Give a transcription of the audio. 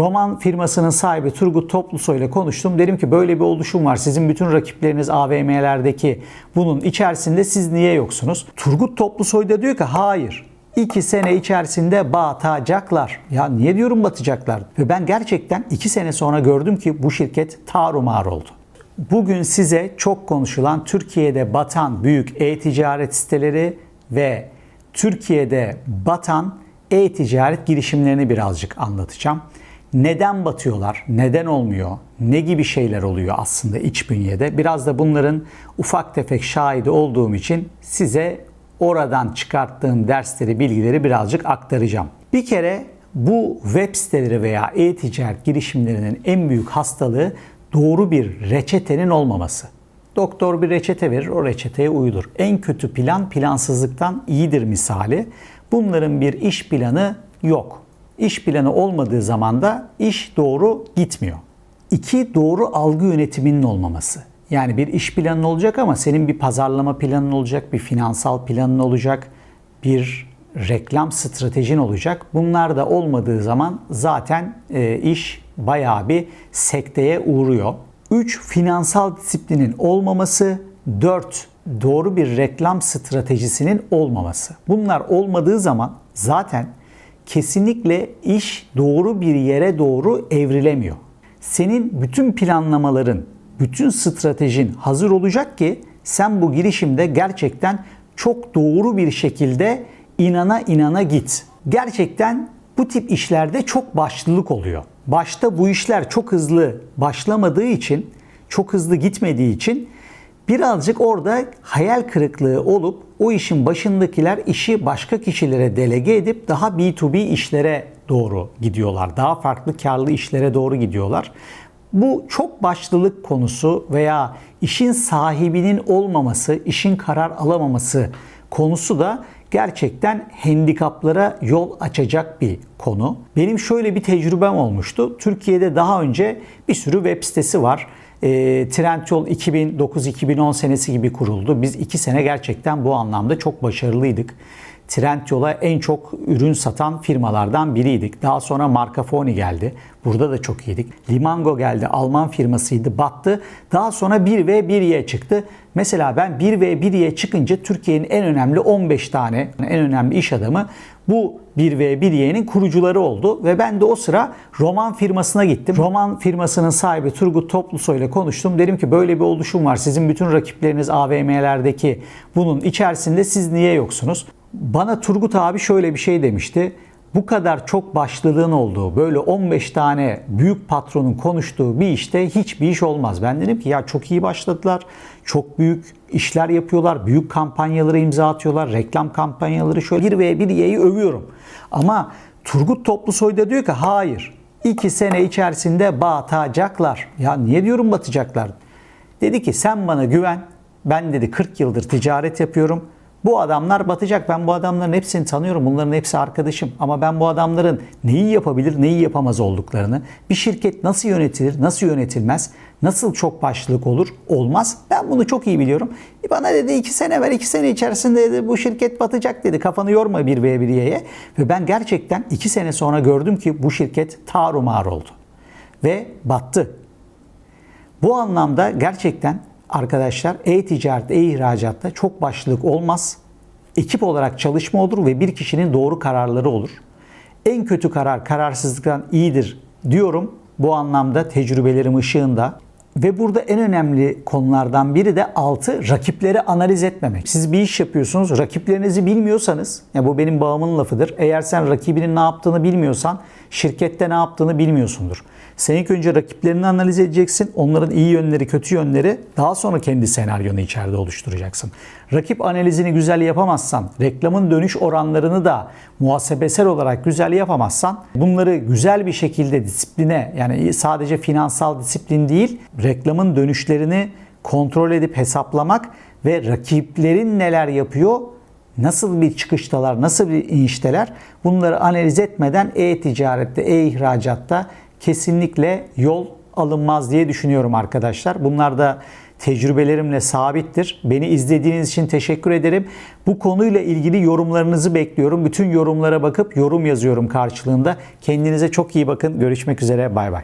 Roman firmasının sahibi Turgut Toplusoy ile konuştum. Dedim ki böyle bir oluşum var. Sizin bütün rakipleriniz AVM'lerdeki bunun içerisinde siz niye yoksunuz? Turgut Toplusoy da diyor ki hayır. 2 sene içerisinde batacaklar. Ya niye diyorum batacaklar? Ve ben gerçekten 2 sene sonra gördüm ki bu şirket tarumar oldu. Bugün size çok konuşulan Türkiye'de batan büyük e-ticaret siteleri ve Türkiye'de batan e-ticaret girişimlerini birazcık anlatacağım. Neden batıyorlar? Neden olmuyor? Ne gibi şeyler oluyor aslında iç bünyede? Biraz da bunların ufak tefek şahidi olduğum için size oradan çıkarttığım dersleri, bilgileri birazcık aktaracağım. Bir kere bu web siteleri veya e-ticaret girişimlerinin en büyük hastalığı doğru bir reçetenin olmaması. Doktor bir reçete verir, o reçeteye uyulur. En kötü plan plansızlıktan iyidir misali. Bunların bir iş planı yok. İş planı olmadığı zaman da iş doğru gitmiyor. İki, doğru algı yönetiminin olmaması. Yani bir iş planın olacak ama senin bir pazarlama planın olacak, bir finansal planın olacak, bir reklam stratejin olacak. Bunlar da olmadığı zaman zaten e, iş bayağı bir sekteye uğruyor. 3. Finansal disiplinin olmaması. 4. Doğru bir reklam stratejisinin olmaması. Bunlar olmadığı zaman zaten kesinlikle iş doğru bir yere doğru evrilemiyor. Senin bütün planlamaların, bütün stratejin hazır olacak ki sen bu girişimde gerçekten çok doğru bir şekilde inana inana git. Gerçekten bu tip işlerde çok başlılık oluyor. Başta bu işler çok hızlı başlamadığı için, çok hızlı gitmediği için birazcık orada hayal kırıklığı olup o işin başındakiler işi başka kişilere delege edip daha B2B işlere doğru gidiyorlar. Daha farklı karlı işlere doğru gidiyorlar. Bu çok başlılık konusu veya işin sahibinin olmaması, işin karar alamaması konusu da gerçekten handikaplara yol açacak bir konu. Benim şöyle bir tecrübem olmuştu. Türkiye'de daha önce bir sürü web sitesi var. E, Trendyol 2009-2010 senesi gibi kuruldu. Biz iki sene gerçekten bu anlamda çok başarılıydık. Trendyol'a en çok ürün satan firmalardan biriydik. Daha sonra Marcafoni geldi. Burada da çok iyiydik. Limango geldi. Alman firmasıydı. Battı. Daha sonra 1V1Y çıktı. Mesela ben 1V1Y çıkınca Türkiye'nin en önemli 15 tane en önemli iş adamı bu 1V1Y'nin kurucuları oldu ve ben de o sıra Roman firmasına gittim. Roman firmasının sahibi Turgut Toplusoy ile konuştum. Dedim ki böyle bir oluşum var. Sizin bütün rakipleriniz AVM'lerdeki bunun içerisinde siz niye yoksunuz? Bana Turgut abi şöyle bir şey demişti. Bu kadar çok başlılığın olduğu, böyle 15 tane büyük patronun konuştuğu bir işte hiçbir iş olmaz. Ben dedim ki ya çok iyi başladılar. Çok büyük işler yapıyorlar. Büyük kampanyaları imza atıyorlar. Reklam kampanyaları şöyle bir ve bir yeyi övüyorum. Ama Turgut Toplusoy da diyor ki hayır. 2 sene içerisinde batacaklar. Ya niye diyorum batacaklar? Dedi ki sen bana güven. Ben dedi 40 yıldır ticaret yapıyorum. Bu adamlar batacak. Ben bu adamların hepsini tanıyorum. Bunların hepsi arkadaşım. Ama ben bu adamların neyi yapabilir, neyi yapamaz olduklarını, bir şirket nasıl yönetilir, nasıl yönetilmez, nasıl çok başlılık olur, olmaz. Ben bunu çok iyi biliyorum. Bana dedi iki sene ver, iki sene içerisinde dedi bu şirket batacak dedi. Kafanı yorma bir v 1 Y'ye. Ve ben gerçekten iki sene sonra gördüm ki bu şirket tarumar oldu. Ve battı. Bu anlamda gerçekten arkadaşlar e-ticaret, e-ihracatta çok başlılık olmaz. Ekip olarak çalışma olur ve bir kişinin doğru kararları olur. En kötü karar kararsızlıktan iyidir diyorum. Bu anlamda tecrübelerim ışığında. Ve burada en önemli konulardan biri de altı rakipleri analiz etmemek. Siz bir iş yapıyorsunuz, rakiplerinizi bilmiyorsanız, ya bu benim bağımın lafıdır. Eğer sen rakibinin ne yaptığını bilmiyorsan, şirkette ne yaptığını bilmiyorsundur. Sen ilk önce rakiplerini analiz edeceksin. Onların iyi yönleri, kötü yönleri daha sonra kendi senaryonu içeride oluşturacaksın. Rakip analizini güzel yapamazsan, reklamın dönüş oranlarını da muhasebesel olarak güzel yapamazsan, bunları güzel bir şekilde disipline yani sadece finansal disiplin değil, reklamın dönüşlerini kontrol edip hesaplamak ve rakiplerin neler yapıyor nasıl bir çıkıştalar, nasıl bir inişteler bunları analiz etmeden e-ticarette, e-ihracatta kesinlikle yol alınmaz diye düşünüyorum arkadaşlar. Bunlar da tecrübelerimle sabittir. Beni izlediğiniz için teşekkür ederim. Bu konuyla ilgili yorumlarınızı bekliyorum. Bütün yorumlara bakıp yorum yazıyorum karşılığında. Kendinize çok iyi bakın. Görüşmek üzere. Bay bay.